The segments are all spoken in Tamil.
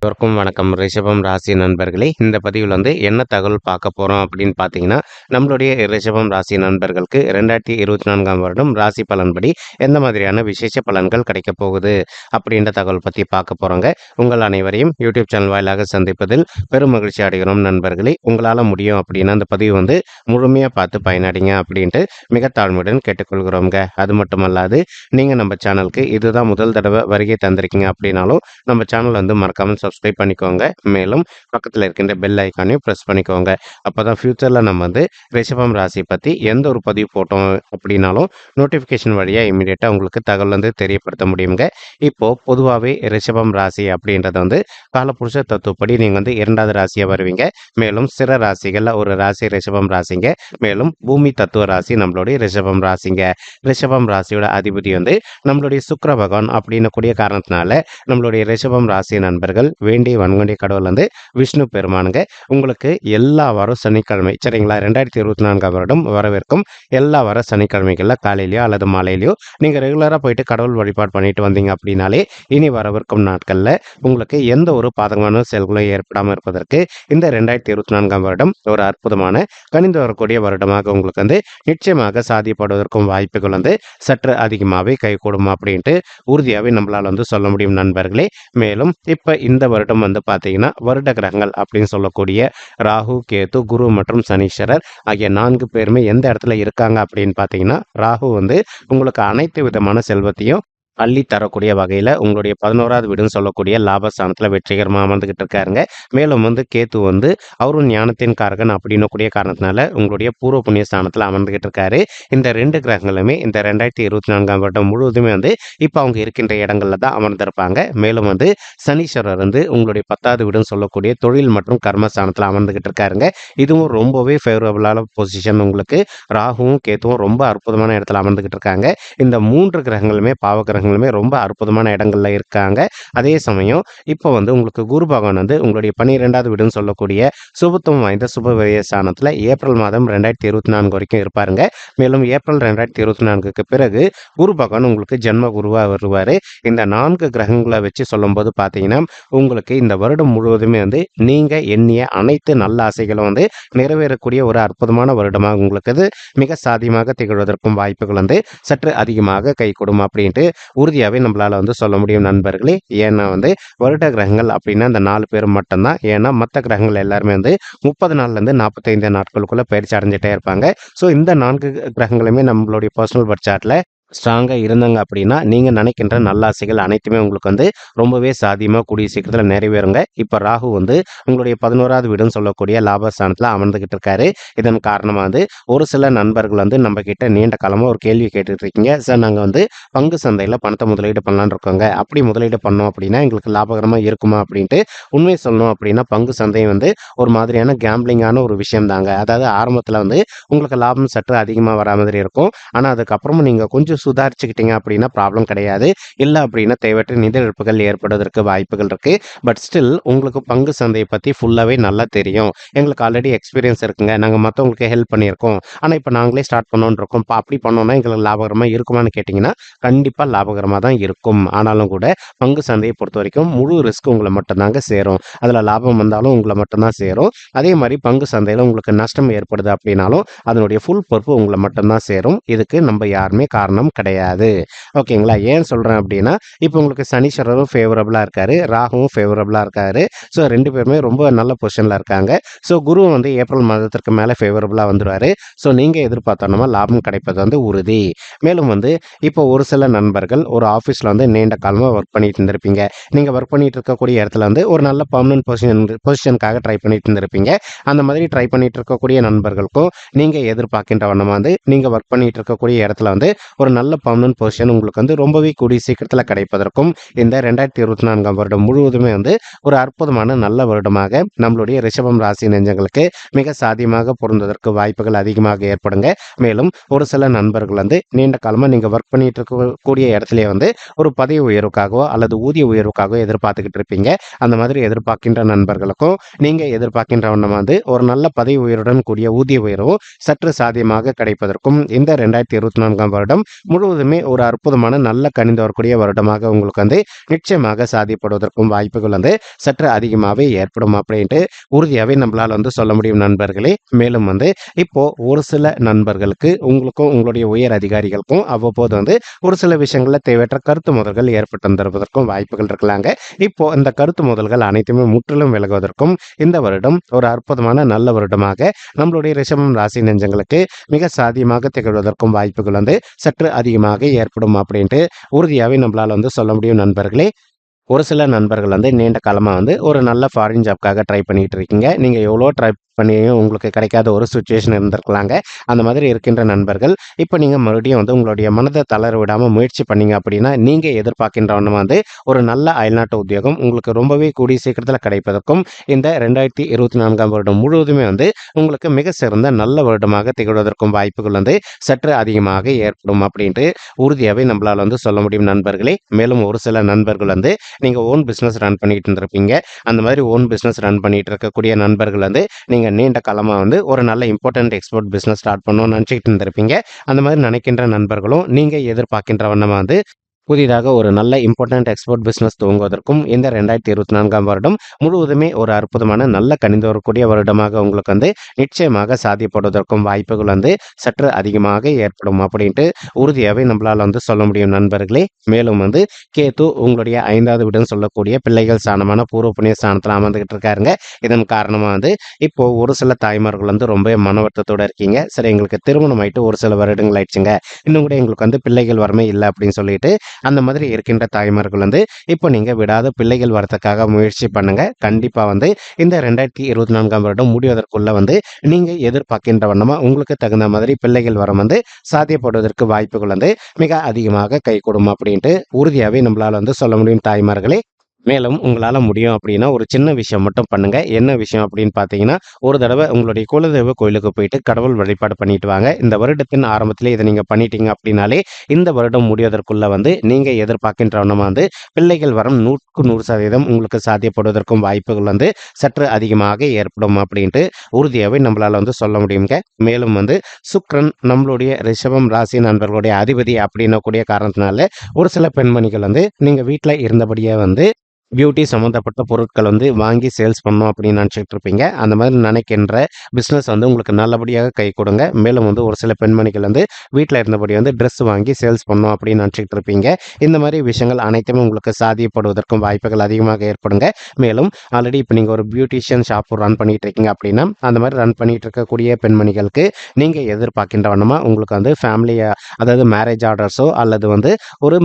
எல்லோருக்கும் வணக்கம். ரிஷபம் ராசி நண்பர்களே இந்த பதிவில் வந்து என்ன தகவல் பார்க்க போகிறோம் அப்படின்னு பார்த்தீங்கன்னா நம்மளுடைய ரிஷபம் ராசி நண்பர்களுக்கு ரெண்டாயிரத்தி இருபத்தி நான்காம் வருடம் ராசி பலன்படி எந்த மாதிரியான விசேஷ பலன்கள் கிடைக்க போகுது அப்படின்ற தகவல் பற்றி பார்க்க போகிறோங்க உங்கள் அனைவரையும் யூடியூப் சேனல் வாயிலாக சந்திப்பதில் பெரும் மகிழ்ச்சி அடைகிறோம் நண்பர்களே. உங்களால் முடியும் அப்படின்னா அந்த பதிவு வந்து முழுமையாக பார்த்து பயனடைங்க அப்படின்ட்டு மிக தாழ்மையுடன் கேட்டுக்கொள்கிறோங்க. அது மட்டுமல்லாது நீங்கள் நம்ம சேனலுக்கு இதுதான் முதல் தடவை வருகை தந்திருக்கீங்க அப்படின்னாலும் நம்ம சேனல் வந்து மறக்காமல் சப்ஸ்கிரைப் பண்ணிக்கோங்க. மேலும் பக்கத்தில் இருக்கின்ற பெல் ஐக்கானையும் ப்ரெஸ் பண்ணிக்கோங்க. அப்போ தான் ஃப்யூச்சரில் நம்ம வந்து ரிஷபம் ராசி பற்றி எந்த ஒரு பதிவு போட்டோம் அப்படின்னாலும் நோட்டிஃபிகேஷன் வழியாக இமீடியட்டாக உங்களுக்கு தகவல் வந்து தெரியப்படுத்த முடியுங்க. இப்போது பொதுவாகவே ரிஷபம் ராசி அப்படின்றத வந்து காலப்புருஷ தத்துவப்படி நீங்கள் வந்து இரண்டாவது ராசியாக வருவீங்க. மேலும் சிற ராசிகளில் ஒரு ராசி ரிஷபம் ராசிங்க. மேலும் பூமி தத்துவ ராசி நம்மளுடைய ரிஷபம் ராசிங்க. ரிஷபம் ராசியோட அதிபதி வந்து நம்மளுடைய சுக்கர பகவான் அப்படின்னு கூடிய காரணத்தினால நம்மளுடைய ரிஷபம் ராசி நண்பர்கள் வேண்டிய வன்கொண்டிய கடவுள் வந்து விஷ்ணு பெருமானுங்க. உங்களுக்கு எல்லா வாரம் சனிக்கிழமை சரிங்களா? ரெண்டாயிரத்தி இருபத்தி நான்காம் வருடம் வரவிருக்கும் எல்லா வார சனிக்கிழமைகளில் காலையிலையோ அல்லது மாலையிலையோ நீங்கள் ரெகுலராக போயிட்டு கடவுள் வழிபாடு பண்ணிட்டு வந்தீங்க அப்படின்னாலே இனி வரவிருக்கும் நாட்களில் உங்களுக்கு எந்த ஒரு பாதகமான செயல்களும் ஏற்படாமல் இருப்பதற்கு இந்த ரெண்டாயிரத்தி இருபத்தி நான்காம் வருடம் ஒரு அற்புதமான கணிந்து வரக்கூடிய வருடமாக உங்களுக்கு வந்து நிச்சயமாக சாதியப்படுவதற்கும் வாய்ப்புகள் வந்து சற்று அதிகமாகவே கைகூடும் அப்படின்ட்டு உறுதியாகவே நம்மளால் வந்து சொல்ல முடியும் நண்பர்களே. மேலும் இப்போ இந்த வருடம் வந்து பார்த்தீங்கன்னா வருட கிரகங்கள் அப்படின்னு சொல்லக்கூடிய ராகு கேது குரு மற்றும் சனீஸ்வரர் ஆகிய நான்கு பேருமே எந்த இடத்துல இருக்காங்க அப்படின்னு பார்த்தீங்கன்னா ராகு வந்து உங்களுக்கு அனைத்து விதமான செல்வத்தையும் அள்ளி தரக்கூடிய வகையில் உங்களுடைய பதினோராவது வீடுன்னு சொல்லக்கூடிய லாபஸ்தானத்தில் வெற்றிகரமாக அமர்ந்துகிட்டு இருக்காருங்க. மேலும் வந்து கேத்து வந்து அவரும் ஞானத்தின் காரகன் அப்படின்னு கூடிய காரணத்தினால உங்களுடைய பூர்வ புண்ணிய ஸ்தானத்தில் அமர்ந்துகிட்டு இருக்காரு. இந்த ரெண்டு கிரகங்களுமே இந்த ரெண்டாயிரத்தி இருபத்தி நான்காம் வருடம் முழுவதுமே வந்து இப்போ அவங்க இருக்கின்ற இடங்கள்ல தான் அமர்ந்திருப்பாங்க. மேலும் வந்து சனீஸ்வரர் வந்து உங்களுடைய பத்தாவது வீடுன்னு சொல்லக்கூடிய தொழில் மற்றும் கர்மஸ்தானத்தில் அமர்ந்துகிட்டு இருக்காருங்க. இதுவும் ரொம்பவே ஃபேவரபுளான பொசிஷன் உங்களுக்கு. ராகுவும் கேத்துவும் ரொம்ப அற்புதமான இடத்துல அமர்ந்துகிட்டு இருக்காங்க. இந்த மூன்று கிரகங்களுமே பாவ கிரகங்களுமே ரொம்ப அற்புதமான இடங்கள்ல இருக்காங்க. அதே சமயம் இப்போ வந்து உங்களுக்கு குரு பகவான் வந்து உங்களுடைய பன்னிரெண்டாவது வீடுன்னு சொல்லக்கூடிய சுபத்துவம் வாய்ந்த சுப ஸ்தானத்தில் ஏப்ரல் மாதம் ரெண்டாயிரத்தி இருபத்தி நான்கு வரைக்கும் இருப்பாருங்க. மேலும் ஏப்ரல் ரெண்டாயிரத்தி இருபத்தி நான்குக்கு பிறகு குரு பகவான் உங்களுக்கு ஜென்ம குருவாக வருவார். இந்த நான்கு கிரகங்களை வச்சு சொல்லும்போது பார்த்தீங்கன்னா உங்களுக்கு இந்த வருடம் முழுவதுமே வந்து நீங்கள் எண்ணிய அனைத்து நல்ல ஆசைகளும் வந்து நிறைவேறக்கூடிய ஒரு அற்புதமான வருடமாக உங்களுக்கு மிக சாதியமாக திகழ்வதற்கும் வாய்ப்புகள் வந்து சற்று அதிகமாக கைகூடும் அப்படின்ட்டு உறுதியாகவே நம்மளால் வந்து சொல்ல முடியும் நண்பர்களே. ஏன்னா வந்து வருட கிரகங்கள் அப்படின்னா இந்த நாலு பேர் மட்டும்தான். ஏன்னா மற்ற கிரகங்கள் எல்லாருமே வந்து முப்பது நாள்லேருந்து நாற்பத்தைந்து நாட்களுக்குள்ளே பயிற்சி அடைஞ்சிட்டே இருப்பாங்க. ஸோ இந்த நான்கு கிரகங்களுமே நம்மளுடைய பர்சனல் பட்ஜெட்டில் ஸ்ட்ராங்காக இருந்தாங்க அப்படின்னா நீங்கள் நினைக்கின்ற நல்லாசைகள் அனைத்துமே உங்களுக்கு வந்து ரொம்பவே சாத்தியமாக கூடிய சீக்கிரத்தில் நிறைவேறுங்க. இப்போ ராகு வந்து உங்களுடைய பதினோராவது வீடுன்னு சொல்லக்கூடிய லாபஸ்தானத்தில் அமர்ந்துக்கிட்டு இருக்காரு. இதன் காரணமாக வந்து ஒரு சில நண்பர்கள் வந்து நம்ம கிட்ட நீண்ட காலமாக ஒரு கேள்வி கேட்டுட்டு இருக்கீங்க. சார் நாங்கள் வந்து பங்கு சந்தையில் பணத்தை முதலீடு பண்ணலான்னு இருக்கோங்க. அப்படி முதலீடு பண்ணோம் அப்படின்னா எங்களுக்கு லாபகரமாக இருக்குமா? அப்படின்ட்டு உண்மை சொல்லணும் அப்படின்னா பங்கு சந்தை வந்து ஒரு மாதிரியான கேம்பிளிங்கான ஒரு விஷயம் தாங்க அதாவது ஆரம்பத்தில் வந்து உங்களுக்கு லாபம் சற்று அதிகமாக வரா மாதிரி இருக்கும். ஆனால் அதுக்கப்புறமும் நீங்கள் கொஞ்சம் சுதாரிச்சுக்கிட்டீங்க அப்படின்னா ப்ராப்ளம் கிடையாது. இல்லை அப்படின்னா தேவையற்ற நிதி இழப்புகள் ஏற்படுவதற்கு வாய்ப்புகள் இருக்கு. பட் ஸ்டில் உங்களுக்கு பங்கு சந்தையை பற்றி ஃபுல்லாகவே நல்லா தெரியும். எங்களுக்கு ஆல்ரெடி எக்ஸ்பீரியன்ஸ் இருக்குங்க. நாங்கள் மற்றவங்களுக்கு ஹெல்ப் பண்ணியிருக்கோம். ஆனால் இப்போ நாங்களே ஸ்டார்ட் பண்ணோன்னு இருக்கோம். இப்போ அப்படி பண்ணோன்னா எங்களுக்கு லாபகரமாக இருக்குமான்னு கேட்டிங்கன்னா கண்டிப்பாக லாபகரமாக தான் இருக்கும். ஆனாலும் கூட பங்கு சந்தையை பொறுத்த வரைக்கும் முழு ரிஸ்க் உங்களை மட்டும்தாங்க சேரும். அதில் லாபம் வந்தாலும் உங்களை மட்டும்தான் சேரும். அதே மாதிரி பங்கு சந்தையில் உங்களுக்கு நஷ்டம் ஏற்படுது அப்படின்னாலும் அதனுடைய ஃபுல் பொறுப்பு உங்களை மட்டும்தான் சேரும். இதுக்கு நம்ம யாருமே காரணம் கிடையாது. ஓகேங்களா? ஏன் சொல்கிறேன் அப்படின்னா இப்போ உங்களுக்கு சனீஸ்வரரும் ஃபேவரபுளாக இருக்காரு. ராகுவும் ஃபேவரபுளாக இருக்காரு. ஸோ ரெண்டு பேருமே ரொம்ப நல்ல பொசிஷனில் இருக்காங்க. ஸோ குரு வந்து ஏப்ரல் மாதத்திற்கு மேலே ஃபேவரபுளாக வந்துடுவார் ஸோ நீங்கள் எதிர்பார்த்தோன்னா லாபம் கிடைப்பது வந்து உறுதி. மேலும் வந்து இப்போ ஒரு சில நண்பர்கள் ஒரு ஆஃபீஸில் வந்து நீண்ட காலமாக ஒர்க் பண்ணிட்டு இருந்திருப்பீங்க. நீங்கள் ஒர்க் பண்ணிட்டு இருக்கக்கூடிய இடத்துல வந்து ஒரு நல்ல பர்மனன்ட் பொசிஷன் பொசிஷனுக்காக ட்ரை பண்ணிட்டு இருந்திருப்பீங்க. அந்த மாதிரி ட்ரை பண்ணிட்டு இருக்கக்கூடிய நண்பர்களுக்கும் நீங்கள் எதிர்பார்க்கின்ற வண்ணமாக வந்து நீங்கள் ஒர்க் பண்ணிட்டு இருக்கக்கூடிய இடத்துல வந்து ஒரு நல்ல பர்மனன்ட் பொசிஷன் உங்களுக்கு வந்து ரொம்பவே கூடிய சீக்கிரத்தில் கிடைப்பதற்கும் இந்த ரெண்டாயிரத்தி இருபத்தி நான்காம் வருடம் முழுவதுமே வந்து ஒரு அற்புதமான நல்ல வருடமாக நம்மளுடைய ரிஷபம் ராசி நெஞ்சங்களுக்கு மிக சாத்தியமாக பொருந்ததற்கு வாய்ப்புகள் அதிகமாக ஏற்படுங்க. மேலும் ஒரு சில நண்பர்கள் வந்து நீண்ட காலமாக நீங்கள் ஒர்க் பண்ணிட்டு இருக்கக்கூடிய இடத்துல வந்து ஒரு பதவி உயர்வுக்காகவோ அல்லது ஊதிய உயர்வுக்காகவோ எதிர்பார்த்துக்கிட்டு இருப்பீங்க. அந்த மாதிரி எதிர்பார்க்கின்ற நண்பர்களுக்கும் நீங்கள் எதிர்பார்க்கின்ற வண்ணம் வந்து ஒரு நல்ல பதவி உயர்வுடன் கூடிய ஊதிய உயர்வும் சற்று சாத்தியமாக கிடைப்பதற்கும் இந்த ரெண்டாயிரத்தி இருபத்தி நான்காம் வருடம் முழுவதுமே ஒரு அற்புதமான நல்ல கணிந்து வரக்கூடிய வருடமாக உங்களுக்கு வந்து நிச்சயமாக சாதிப்படுவதற்கும் வாய்ப்புகள் வந்து சற்று அதிகமாகவே ஏற்படும் அப்படின்ட்டு உறுதியாகவே நம்மளால் வந்து சொல்ல முடியும் நண்பர்களே. மேலும் வந்து இப்போ ஒரு சில நண்பர்களுக்கு உங்களுக்கும் உங்களுடைய உயர் அதிகாரிகளுக்கும் அவ்வப்போது வந்து ஒரு சில விஷயங்களில் தேவையற்ற கருத்து முதல்கள் ஏற்பட்டு தருவதற்கும் வாய்ப்புகள் இருக்கலாங்க. இப்போ இந்த கருத்து முதல்கள் அனைத்துமே முற்றிலும் விலகுவதற்கும் இந்த வருடம் ஒரு அற்புதமான நல்ல வருடமாக நம்மளுடைய ரிஷபம் ராசி நெஞ்சங்களுக்கு மிக சாதியமாக திகழ்வதற்கும் வாய்ப்புகள் வந்து சற்று அதிகமாக ஏற்படும் அப்படின்ட்டு உறுதியாகவே நம்மளால் வந்து சொல்ல முடியும் நண்பர்களே. ஒரு சில நண்பர்கள் வந்து நீண்ட காலமாக வந்து ஒரு நல்ல ஃபாரின் ஜாப்க்காக ட்ரை பண்ணிகிட்டு இருக்கீங்க. நீங்கள் எவ்வளோ ட்ரை பண்ணியும் உங்களுக்கு கிடைக்காத ஒரு சுச்சுவேஷன் இருந்திருக்கலாங்க. அந்த மாதிரி இருக்கின்ற நண்பர்கள் இப்போ நீங்கள் மறுபடியும் வந்து உங்களுடைய மனதை தளர விடாமல் முயற்சி பண்ணீங்க அப்படின்னா நீங்கள் எதிர்பார்க்கின்ற வந்து ஒரு நல்ல அயல்நாட்டு உத்தியோகம் உங்களுக்கு ரொம்பவே கூடிய சீக்கிரத்தில் கிடைப்பதற்கும் இந்த ரெண்டாயிரத்தி இருபத்தி நான்காம் வருடம் முழுவதுமே வந்து உங்களுக்கு மிக சிறந்த நல்ல வருடமாக திகழ்வதற்கும் வாய்ப்புகள் வந்து சற்று அதிகமாக ஏற்படும் அப்படின்ட்டு உறுதியாகவே நம்மளால் வந்து சொல்ல முடியும் நண்பர்களே. மேலும் ஒரு சில நண்பர்கள் வந்து நீங்கள் ஓன் பிஸ்னஸ் ரன் பண்ணிட்டு இருந்திருப்பீங்க. அந்த மாதிரி ஓன் பிஸ்னஸ் ரன் பண்ணிட்டு இருக்கக்கூடிய நண்பர்கள் வந்து நீங்கள் நீண்ட காலமாக வந்து ஒரு நல்ல இம்பார்ட்டன்ட் எக்ஸ்போர்ட் பிஸ்னஸ் ஸ்டார்ட் பண்ணணும்னு நினச்சிக்கிட்டு இருந்திருப்பீங்க. அந்த மாதிரி நினைக்கின்ற நண்பர்களும் நீங்கள் எதிர்பார்க்கின்ற வண்ணமாக வந்து புதிதாக ஒரு நல்ல இம்பார்ட்டன்ட் எக்ஸ்போர்ட் பிஸ்னஸ் துவங்குவதற்கும் இந்த ரெண்டாயிரத்தி இருபத்தி நான்காம் வருடம் முழுவதுமே ஒரு அற்புதமான நல்ல கணிந்து வரக்கூடிய வருடமாக உங்களுக்கு வந்து நிச்சயமாக சாத்தியப்படுவதற்கும் வாய்ப்புகள் வந்து சற்று அதிகமாக ஏற்படும் அப்படின்ட்டு உறுதியாகவே நம்மளால் வந்து சொல்ல முடியும் நண்பர்களே. மேலும் வந்து கேத்து உங்களுடைய ஐந்தாவது வீடுன்னு சொல்லக்கூடிய பிள்ளைகள் ஸ்தானமான பூர்வ புண்ணிய ஸ்தானத்தில் அமர்ந்துகிட்டு இருக்காருங்க. இதன் காரணமாக வந்து இப்போ ஒரு சில தாய்மார்கள் வந்து ரொம்ப மனவடுத்தத்தோடு இருக்கீங்க. சரி எங்களுக்கு திருமணம் ஆயிட்டு ஒரு சில வருடங்கள் ஆயிடுச்சுங்க. இன்னும் கூட எங்களுக்கு வந்து பிள்ளைகள் வரமே இல்லை அப்படின்னு சொல்லிட்டு அந்த மாதிரி இருக்கின்ற தாய்மார்கள் வந்து இப்போ நீங்கள் விடாத பிள்ளைகள் வரத்துக்காக முயற்சி பண்ணுங்க. கண்டிப்பாக வந்து இந்த ரெண்டாயிரத்தி இருபத்தி நான்காம் வருடம் முடிவதற்குள்ள வந்து நீங்கள் எதிர்பார்க்கின்ற வண்ணமாக உங்களுக்கு தகுந்த மாதிரி பிள்ளைகள் வரம் வந்து சாத்தியப்படுவதற்கு வாய்ப்புகள் வந்து மிக அதிகமாக கை கொடுக்கும் அப்படின்ட்டு உறுதியாகவே நம்மளால் வந்து சொல்ல முடியும் தாய்மார்களே. மேலும் உங்களால் முடியும் அப்படின்னா ஒரு சின்ன விஷயம் மட்டும் பண்ணுங்க. என்ன விஷயம் அப்படின்னு பார்த்தீங்கன்னா ஒரு தடவை உங்களுடைய குலதெய்வ கோயிலுக்கு போயிட்டு கடவுள் வழிபாடு பண்ணிட்டு வாங்க. இந்த வருடத்தின் ஆரம்பத்திலே இதை நீங்கள் பண்ணிட்டீங்க அப்படின்னாலே இந்த வருடம் முடிவதற்குள்ளே வந்து நீங்கள் எதிர்பார்க்கின்றவனமாக வந்து பிள்ளைகள் வரம் நூற்றுக்கு நூறு சதவீதம் உங்களுக்கு சாத்தியப்படுவதற்கும் வாய்ப்புகள் வந்து சற்று அதிகமாக ஏற்படும் அப்படின்ட்டு உறுதியாகவே நம்மளால் வந்து சொல்ல முடியுங்க மேலும் வந்து சுக்ரன் நம்மளுடைய ரிஷபம் ராசி நண்பர்களுடைய அதிபதி அப்படின்னக்கூடிய காரணத்தினால ஒரு சில பெண்மணிகள் வந்து நீங்கள் வீட்டில் இருந்தபடியே வந்து பியூட்டி சம்மந்தப்பட்ட பொருட்கள் வந்து வாங்கி சேல்ஸ் பண்ணணும் அப்படின்னு நினச்சிட்டு இருப்பீங்க. அந்த மாதிரி நினைக்கின்ற பிஸ்னஸ் வந்து உங்களுக்கு நல்லபடியாக கை கொடுங்க. மேலும் வந்து ஒரு சில பெண்மணிகள் வந்து வீட்டில் இருந்தபடி வந்து ட்ரெஸ் வாங்கி சேல்ஸ் பண்ணணும் அப்படின்னு நினச்சிட்டு இருப்பீங்க. இந்த மாதிரி விஷயங்கள் அனைத்துமே உங்களுக்கு சாதியப்படுவதற்கும் வாய்ப்புகள் அதிகமாக ஏற்படுங்க. மேலும் ஆல்ரெடி இப்போ நீங்கள் ஒரு பியூட்டிஷியன் ஷாப் ரன் பண்ணிட்டு இருக்கீங்க அப்படின்னா அந்த மாதிரி ரன் பண்ணிட்டு இருக்கக்கூடிய பெண்மணிகளுக்கு நீங்கள் எதிர்பார்க்கின்ற வண்ணமாக உங்களுக்கு வந்து ஃபேமிலியை அதாவது மேரேஜ் ஆர்டர்ஸோ அல்லது வந்து ஒரு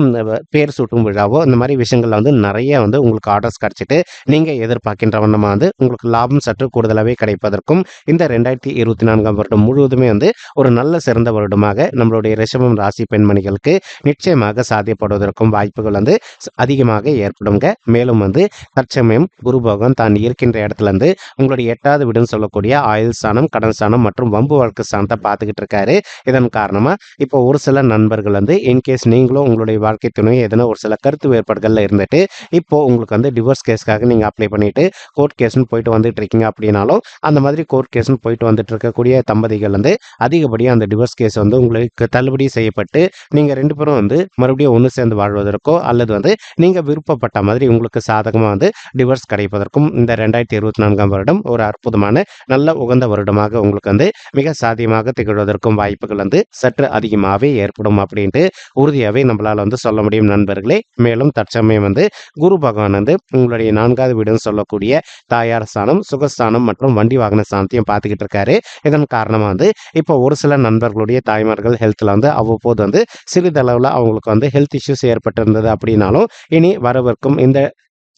பேர் சூட்டும் விழாவோ இந்த மாதிரி விஷயங்கள் வந்து நிறைய வந்து உங்களுக்கு ஆர்டர்ஸ் கிடச்சிட்டு நீங்கள் எதிர்பார்க்கின்ற வண்ணமாக வந்து உங்களுக்கு லாபம் சற்று கூடுதலாகவே கிடைப்பதற்கும் இந்த ரெண்டாயிரத்தி இருபத்தி நான்காம் வருடம் முழுவதுமே வந்து ஒரு நல்ல சிறந்த வருடமாக நம்மளுடைய ரிஷபம் ராசி பெண்மணிகளுக்கு நிச்சயமாக சாத்தியப்படுவதற்கும் வாய்ப்புகள் வந்து அதிகமாக ஏற்படுங்க. மேலும் வந்து தற்சமயம் குரு பகவான் தான் இருக்கின்ற இடத்துல இருந்து உங்களுடைய எட்டாவது வீடுன்னு சொல்லக்கூடிய ஆயுள் ஸ்தானம் கடன் ஸ்தானம் மற்றும் வம்பு வழக்கு ஸ்தானத்தை பார்த்துக்கிட்டு இருக்காரு. இதன் காரணமாக இப்போ ஒரு சில நண்பர்கள் வந்து இன்கேஸ் நீங்களும் உங்களுடைய வாழ்க்கை துணையை எதனா ஒரு சில கருத்து வேறுபாடுகளில் இருந்துட்டு இப்போ உங்களுக்கு உங்களுக்கு வந்து டிவோர்ஸ் கேஸ்க்காக நீங்கள் அப்ளை பண்ணிட்டு கோர்ட் கேஸ்னு போயிட்டு வந்துட்டு இருக்கீங்க அப்படின்னாலும் அந்த மாதிரி கோர்ட் கேஸ்னு போயிட்டு வந்துட்டு இருக்கக்கூடிய தம்பதிகள் வந்து அதிகப்படியாக அந்த டிவோர்ஸ் கேஸ் வந்து உங்களுக்கு தள்ளுபடி செய்யப்பட்டு நீங்கள் ரெண்டு பேரும் வந்து மறுபடியும் ஒன்று சேர்ந்து வாழ்வதற்கோ அல்லது வந்து நீங்கள் விருப்பப்பட்ட மாதிரி உங்களுக்கு சாதகமாக வந்து டிவோர்ஸ் கிடைப்பதற்கும் இந்த ரெண்டாயிரத்தி இருபத்தி நான்காம் வருடம் ஒரு அற்புதமான நல்ல உகந்த வருடமாக உங்களுக்கு வந்து மிக சாதியமாக திகழ்வதற்கும் வாய்ப்புகள் வந்து சற்று அதிகமாகவே ஏற்படும் அப்படின்ட்டு உறுதியாகவே நம்மளால் வந்து சொல்ல முடியும் நண்பர்களே. மேலும் தற்சமயம் வந்து குரு பகவான் வந்து உங்களுடைய நான்காவது வீடுன்னு சொல்லக்கூடிய தாயார் ஸ்தானம் சுகஸ்தானம் மற்றும் வண்டி வாகன ஸ்தானத்தையும் பார்த்துக்கிட்டு இருக்காரு. இதன் காரணமாக வந்து இப்போ ஒரு சில நண்பர்களுடைய தாய்மார்கள் ஹெல்த்தில் வந்து அவ்வப்போது வந்து சிறிதளவில் அவங்களுக்கு வந்து ஹெல்த் இஷ்யூஸ் ஏற்பட்டிருந்தது அப்படின்னாலும் இனி வரவிருக்கும் இந்த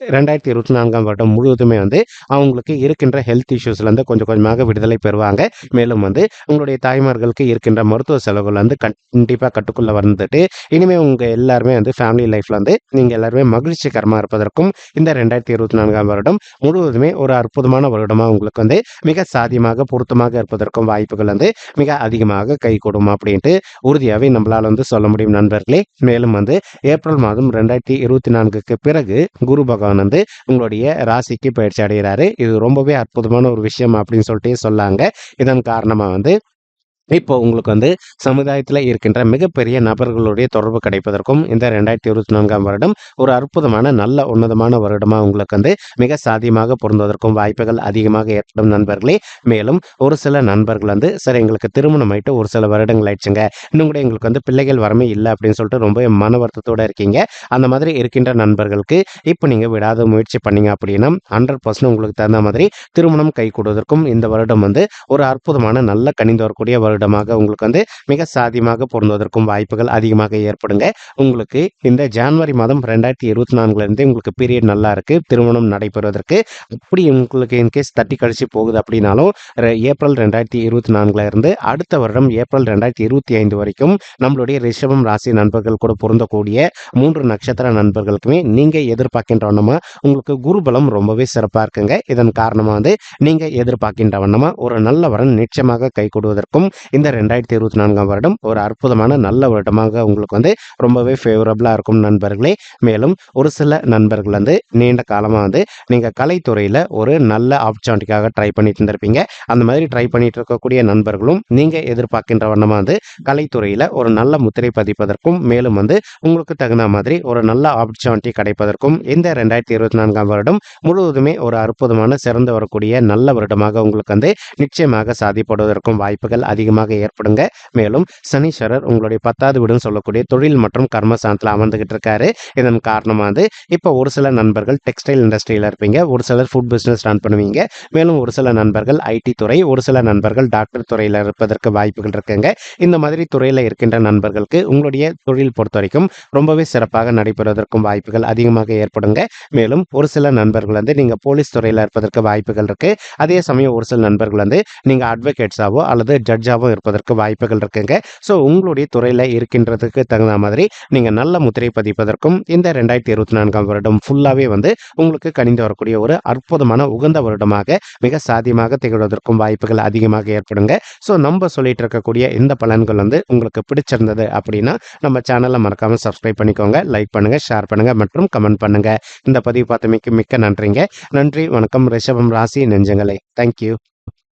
ரெண்டாயிரத்தி இருபத்தி நான்காம் வருடம் முழுவதுமே வந்து அவங்களுக்கு இருக்கின்ற ஹெல்த் இஷ்யூஸ்லேருந்து கொஞ்சம் கொஞ்சமாக விடுதலை பெறுவாங்க. மேலும் வந்து உங்களுடைய தாய்மார்களுக்கு இருக்கின்ற மருத்துவ செலவுகள் வந்து கண்டிப்பாக கட்டுக்குள்ளே வந்துட்டு இனிமேல் உங்கள் எல்லாருமே வந்து ஃபேமிலி லைஃப்பில் வந்து நீங்கள் எல்லாருமே மகிழ்ச்சிகரமாக இருப்பதற்கும் இந்த ரெண்டாயிரத்தி இருபத்தி நான்காம் வருடம் முழுவதுமே ஒரு அற்புதமான வருடமாக உங்களுக்கு வந்து மிக சாதியமாக பொருத்தமாக இருப்பதற்கும் வாய்ப்புகள் வந்து மிக அதிகமாக கை அப்படின்ட்டு உறுதியாகவே நம்மளால் வந்து சொல்ல முடியும் நண்பர்களே. மேலும் வந்து ஏப்ரல் மாதம் ரெண்டாயிரத்தி இருபத்தி நான்குக்கு பிறகு குரு பகவான் வந்து உங்களுடைய ராசிக்கு பயிற்சி அடைகிறாரு. இது ரொம்பவே அற்புதமான ஒரு விஷயம் அப்படின்னு சொல்லிட்டு சொல்லாங்க. இதன் காரணமாக வந்து இப்போ உங்களுக்கு வந்து சமுதாயத்தில் இருக்கின்ற மிகப்பெரிய நபர்களுடைய தொடர்பு கிடைப்பதற்கும் இந்த ரெண்டாயிரத்தி இருபத்தி நான்காம் வருடம் ஒரு அற்புதமான நல்ல உன்னதமான வருடமாக உங்களுக்கு வந்து மிக சாத்தியமாக பொருந்துவதற்கும் வாய்ப்புகள் அதிகமாக ஏற்படும் நண்பர்களே. மேலும் ஒரு சில நண்பர்கள் வந்து சரி எங்களுக்கு திருமணம் ஆயிட்டு ஒரு சில வருடங்கள் ஆயிடுச்சுங்க. இன்னும் கூட எங்களுக்கு வந்து பிள்ளைகள் வரமே இல்லை அப்படின்னு சொல்லிட்டு ரொம்ப மன வருத்தத்தோடு இருக்கீங்க. அந்த மாதிரி இருக்கின்ற நண்பர்களுக்கு இப்போ நீங்கள் விடாத முயற்சி பண்ணீங்க அப்படின்னா ஹண்ட்ரட் பர்சன்ட் உங்களுக்கு தகுந்த மாதிரி திருமணம் கை கொடுவதற்கும் இந்த வருடம் வந்து ஒரு அற்புதமான நல்ல கணிந்து வரக்கூடிய வருடமாக உங்களுக்கு வந்து மிக சாதியமாக பொருந்துவதற்கும் வாய்ப்புகள் அதிகமாக ஏற்படுங்க. உங்களுக்கு இந்த ஜான்வரி மாதம் ரெண்டாயிரத்தி இருபத்தி நான்குலேருந்து உங்களுக்கு பீரியட் நல்லா இருக்குது திருமணம் நடைபெறுவதற்கு அப்படி உங்களுக்கு இன்கேஸ் தட்டி கழிச்சு போகுது அப்படின்னாலும் ஏப்ரல் ரெண்டாயிரத்தி இருபத்தி நான்குல இருந்து அடுத்த வருடம் ஏப்ரல் ரெண்டாயிரத்தி இருபத்தி ஐந்து வரைக்கும் நம்மளுடைய ரிஷபம் ராசி நண்பர்கள் கூட பொருந்தக்கூடிய மூன்று நட்சத்திர நண்பர்களுக்குமே நீங்கள் எதிர்பார்க்கின்ற வண்ணமாக உங்களுக்கு குருபலம் ரொம்பவே சிறப்பாக இருக்குங்க. இதன் காரணமாக வந்து நீங்கள் எதிர்பார்க்கின்ற வண்ணமாக ஒரு நல்ல வரன் நிச்சயமாக கை கொடுவதற்கும் இந்த ரெண்டாயிரத்தி இருபத்தி நான்காம் வருடம் ஒரு அற்புதமான நல்ல வருடமாக உங்களுக்கு வந்து ரொம்பவே ஃபேவரபுளாக இருக்கும் நண்பர்களே. மேலும் ஒரு சில நண்பர்கள் வந்து நீண்ட காலமாக வந்து நீங்கள் கலைத்துறையில் ஒரு நல்ல ஆப்பர்ச்சுனிட்டிக்காக ட்ரை பண்ணிட்டு இருந்திருப்பீங்க. அந்த மாதிரி ட்ரை பண்ணிட்டு இருக்கக்கூடிய நண்பர்களும் நீங்கள் எதிர்பார்க்கின்ற வண்ணமாக வந்து கலைத்துறையில் ஒரு நல்ல முத்திரை பதிப்பதற்கும் மேலும் வந்து உங்களுக்கு தகுந்த மாதிரி ஒரு நல்ல ஆப்பர்ச்சுனிட்டி கிடைப்பதற்கும் இந்த ரெண்டாயிரத்தி இருபத்தி நான்காம் வருடம் முழுவதுமே ஒரு அற்புதமான சிறந்து வரக்கூடிய நல்ல வருடமாக உங்களுக்கு வந்து நிச்சயமாக சாதிப்படுவதற்கும் வாய்ப்புகள் அதிகமாக ஏற்படுங்க. மேலும் சனீஸ்வரர் உங்களுடைய பத்தாவது வீடுன்னு சொல்லக்கூடிய தொழில் மற்றும் கர்மசாந்தத்தில் அமர்ந்துகிட்டு இருக்காரு இதன் காரணமாக வந்து இப்போ ஒரு சில நண்பர்கள் டெக்ஸ்டைல் இண்டஸ்ட்ரியில் இருப்பீங்க. ஒரு சிலர் ஃபுட் பிஸ்னஸ் ரன் பண்ணுவீங்க. மேலும் ஒரு சில நண்பர்கள் ஐடி துறை ஒரு சில நண்பர்கள் டாக்டர் துறையில் இருப்பதற்கு வாய்ப்புகள் இருக்குங்க. இந்த மாதிரி துறையில் இருக்கின்ற நண்பர்களுக்கு உங்களுடைய தொழில் பொறுத்த வரைக்கும் ரொம்பவே சிறப்பாக நடைபெறுவதற்கும் வாய்ப்புகள் அதிகமாக ஏற்படுங்க. மேலும் ஒரு சில நண்பர்கள் வந்து நீங்கள் போலீஸ் துறையில் இருப்பதற்கு வாய்ப்புகள் இருக்கு. அதே சமயம் ஒரு சில நண்பர்கள் வந்து நீங்கள் அட்வொகேட்ஸாவோ அல்லது ஜட்ஜாவோ இருப்பதற்கு வாய்ப்புகள் இருக்குங்க. ஸோ உங்களுடைய துறையில் இருக்கின்றதுக்கு தகுந்த மாதிரி நீங்கள் நல்ல முத்திரை பதிப்பதற்கும் இந்த ரெண்டாயிரத்தி இருபத்தி நான்காம் வருடம் ஃபுல்லாகவே வந்து உங்களுக்கு கணிந்து வரக்கூடிய ஒரு அற்புதமான உகந்த வருடமாக மிக சாதியமாக திகழ்வதற்கும் வாய்ப்புகள் அதிகமாக ஏற்படுங்க. ஸோ நம்ம சொல்லிட்டு இருக்கக்கூடிய இந்த பலன்கள் வந்து உங்களுக்கு பிடிச்சிருந்தது அப்படின்னா நம்ம சேனலை மறக்காமல் சப்ஸ்கிரைப் பண்ணிக்கோங்க லைக் பண்ணுங்கள் ஷேர் பண்ணுங்கள் மற்றும் கமெண்ட் பண்ணுங்கள் இந்த பதிவு பார்த்தமைக்கு மிக்க நன்றிங்க. நன்றி வணக்கம். ரிஷபம் ராசி நெஞ்சங்களே. தேங்க்யூ